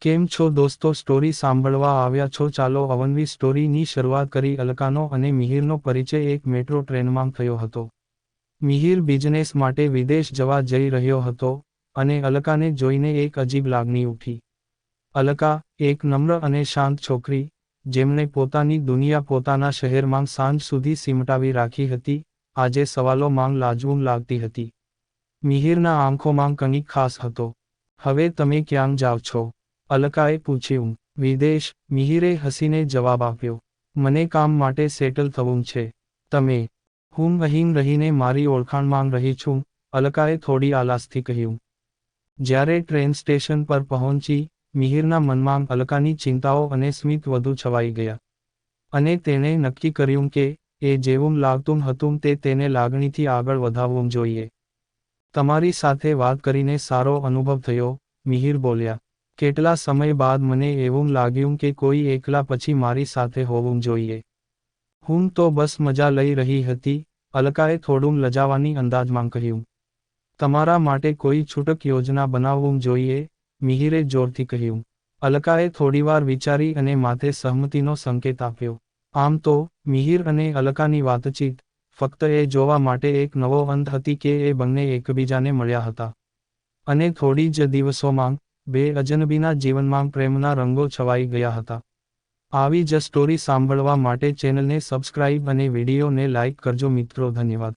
કેમ છો દોસ્તો? સ્ટોરી સાંભળવા આવ્યા છો? ચાલો અવનવી સ્ટોરીની શરૂઆત કરી. અલકાનો અને મિહિરનો પરિચય એક મેટ્રો ટ્રેનમાં થયો હતો. મિહિર બિઝનેસ માટે વિદેશ જવા જઈ રહ્યો હતો અને અલકાને જોઈને એક અજીબ લાગણી ઉઠી. અલકા, એક નમ્ર અને શાંત છોકરી, જેમણે પોતાની દુનિયા પોતાના શહેરમાં સાંજ સુધી સિમટાવી રાખી હતી, આજે સવાલો માંગ લાજવું લાગતી હતી. મિહિરના આંખોમાં કંઈક ખાસ હતો. હવે તમે ક્યાં જાવ છો? અલકાએ પૂછ્યું, વિદેશ? મિહિરે હસીને જવાબ આપ્યો, મને કામ માટે સેટલ થવું છે. તમે? હું અહીં રહીને મારી ઓળખાણ રહી છું. અલકાએ થોડી આલાસથી કહ્યું. જ્યારે ટ્રેન સ્ટેશન પર પહોંચી, મિહિરના મનમાં અલકાની ચિંતાઓ અને સ્મિત વધુ છવાઈ ગયા. અને તેણે નક્કી કર્યું કે, એ જેવું લાગતું હતું તે તેને લાગણીથી આગળ વધાવવું જોઈએ. તમારી સાથે વાત કરીને સારો અનુભવ થયો, મિહિર બોલ્યા. કેટલા સમય બાદ મને એવું લાગ્યું કે કોઈ એકલા પછી મારી સાથે હોવું જોઈએ. હું તો બસ મજા લઈ રહી હતી, અલકાએ થોડું લજાવાની અંદાજમાં કહ્યું. તમારા માટે કોઈ છૂટક યોજના બનાવવું જોઈએ, મિહિરે જોરથી કહ્યું. અલકાએ થોડીવાર વિચારી અને માથે સહમતિનો સંકેત આપ્યો. આમ તો, મિહિર અને અલકાની વાતચીત, ફક્ત એ જોવા માટે એક નવો અંત હતી કે એ બંને એકબીજાને મળ્યા હતા. અને થોડી જ દિવસોમાં બે અજનબીના જીવનમાં પ્રેમના રંગો છવાઈ ગયા હતા. આવી જ સ્ટોરી સાંભળવા માટે ચેનલને સબસ્ક્રાઇબ અને વિડીયોને લાઇક કરજો મિત્રો, ધન્યવાદ.